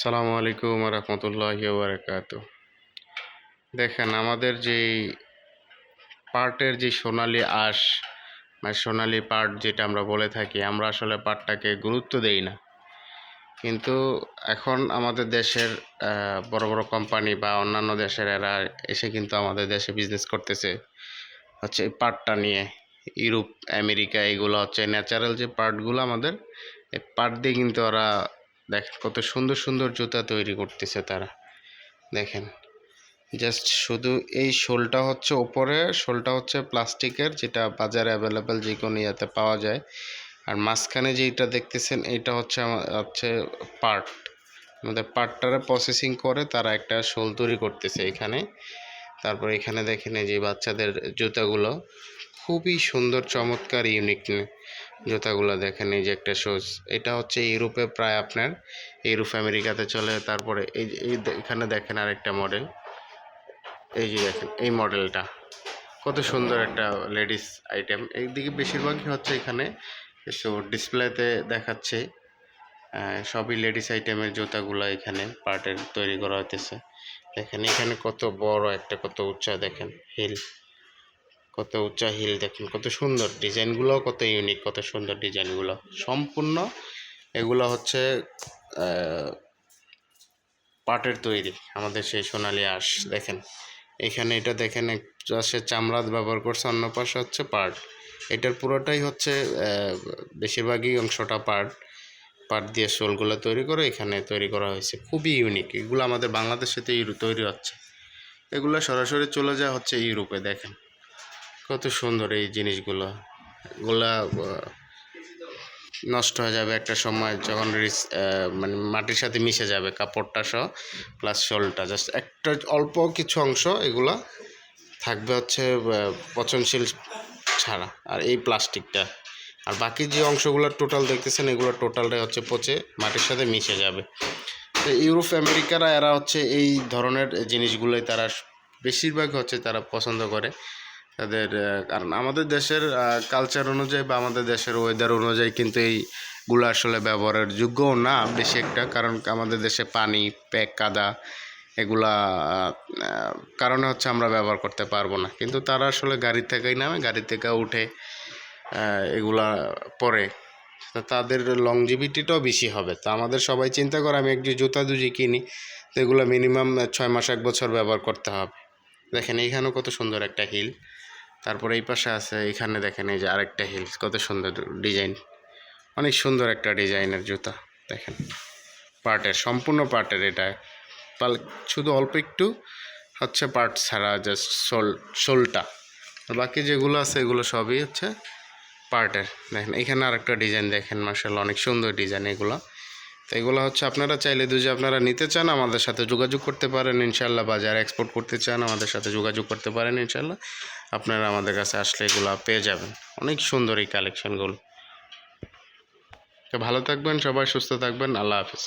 আসসালামু আলাইকুম রহমতুল্লাহ বারকাত দেখেন, আমাদের যেই পার্টের যে সোনালি আঁশ মানে সোনালি পার্ট যেটা আমরা বলে থাকি, আমরা আসলে পার্টটাকে গুরুত্ব দেই না। কিন্তু এখন আমাদের দেশের বড় বড় কোম্পানি বা অন্যান্য দেশের এরা এসে কিন্তু আমাদের দেশে বিজনেস করতেছে। হচ্ছে এই পার্টটা নিয়ে, ইউরোপ, আমেরিকা, এগুলো হচ্ছে ন্যাচারাল যে পার্টগুলো আমাদের, এই পার্ট দিয়ে কিন্তু ওরা দেখেন কত সুন্দর সুন্দর জুতা তৈরি করতেছে তারা। দেখেন জাস্ট শুধু এই শোলটা হচ্ছে ওপরে, শোলটা হচ্ছে প্লাস্টিকের, যেটা বাজারে অ্যাভেলেবেল যে কোনো ইয়াতে পাওয়া যায়। আর মাঝখানে যেটা দেখতেছেন এটা হচ্ছে হচ্ছে পার্ট আমাদের পার্টটারে প্রসেসিং করে তারা একটা শোল তৈরি করতেছে এখানে। তারপর এখানে দেখেন এই যে বাচ্চাদের জুতাগুলো। খুবই সুন্দর, চমৎকার ইউনিক জুতাগুলো দেখেন, এই যে একটা শুজ এটা হচ্ছে ইউরোপে প্রায় আপনার, ইউরোপ, আমেরিকাতে চলে, তারপরে এই এখানে দেখেন আরেকটা মডেল এই যে দেখেন, এই মডেলটা কত সুন্দর একটা লেডিস আইটেম এইদিকে বেশিরভাগই হচ্ছে এখানে কিছু ডিসপ্লেতে দেখাচ্ছে সবই লেডিস আইটেমের জুতাগুলো এখানে পার্টের তৈরি করা হইতেছে। দেখেন, এখানে কত বড় একটা, কত উচ্চা, দেখেন হিল কত উঁচা হিল দেখেন, কত সুন্দর ডিজাইনগুলো কত ইউনিক কত সুন্দর ডিজাইনগুলো সম্পূর্ণ এগুলো হচ্ছে পাটের তৈরি, আমাদের সেই সোনালি আঁশ, দেখেন। এখানে এটা দেখেন এক পাশে চামড়া ব্যবহার করছে, অন্য পাশে হচ্ছে পাট। এটার পুরোটাই হচ্ছে বেশিরভাগই অংশটা পাট। পাট দিয়ে শোলগুলো তৈরি করে এখানে তৈরি করা হয়েছে। খুবই ইউনিক এগুলো আমাদের বাংলাদেশেতে ইউরো তৈরি হচ্ছে। এগুলো সরাসরি চলে যায় হচ্ছে ইউরোপে, দেখেন। কত সুন্দর এই জিনিসগুলো। এগুলা নষ্ট হয়ে যাবে একটা সময় যখন মানে মাটির সাথে মিশে যাবে কাপড়টা সহ প্লাস শোলটা। জাস্ট একটা অল্প কিছু অংশ এগুলা থাকবে হচ্ছে পচনশীল ছাড়া। আর এই প্লাস্টিকটা। আর বাকি যে অংশগুলো টোটাল দেখতেছেন, এগুলো টোটালটাই হচ্ছে পচে মাটির সাথে মিশে যাবে। তো ইউরোপ আমেরিকারা এরা হচ্ছে এই ধরনের জিনিসগুলোই তারা বেশিরভাগ হচ্ছে তারা পছন্দ করে। তাদের কারণ আমাদের দেশের কালচার অনুযায়ী বা আমাদের দেশের ওয়েদার অনুযায়ী কিন্তু এইগুলো আসলে ব্যবহারের যোগ্যও না বেশি একটা, কারণ আমাদের দেশে পানি, প্যাক, কাদা এগুলা কারণে হচ্ছে আমরা ব্যবহার করতে পারব না। কিন্তু তারা আসলে গাড়ি থেকেই নামে, গাড়ি থেকে উঠে এগুলা পরে। তাদের লংজিভিটিটাও বেশি হবে। তো আমাদের সবাই চিন্তা করে, আমি একটি জুতা দুজি কিনি, তো এগুলো মিনিমাম ছয় মাস, এক বছর ব্যবহার করতে হবে। দেখেন এইখানেও কত সুন্দর একটা হিল তারপরে এই পাশে আছে এখানে দেখেন এই যে আরেকটা হিল কত সুন্দর ডিজাইন অনেক সুন্দর একটা ডিজাইনের জুতা, দেখেন। পার্টের সম্পূর্ণ পার্টের এটা। পাল, শুধু অল্প একটু হচ্ছে পার্ট ছাড়া জাস্ট সোল, সোলটা। বাকি যেগুলো আছে, এগুলো সবই হচ্ছে পার্টের দেখেন, এখানে আরেকটা ডিজাইন দেখেন মার্শাল অনেক সুন্দর ডিজাইন এগুলো। তো এগুলো হচ্ছে আপনারা চাইলে যদি আপনারা নিতে চান, আমাদের সাথে যোগাযোগ করতে পারেন, ইনশাল্লাহ বা যারা এক্সপোর্ট করতে চান, আমাদের সাথে যোগাযোগ করতে পারেন, ইনশাল্লাহ। আপনারা আমাদের কাছে আসলে এগুলো পেয়ে যাবেন। অনেক সুন্দর এই কালেকশনগুলো তো ভালো থাকবেন, সবাই সুস্থ থাকবেন, আল্লাহ হাফিজ।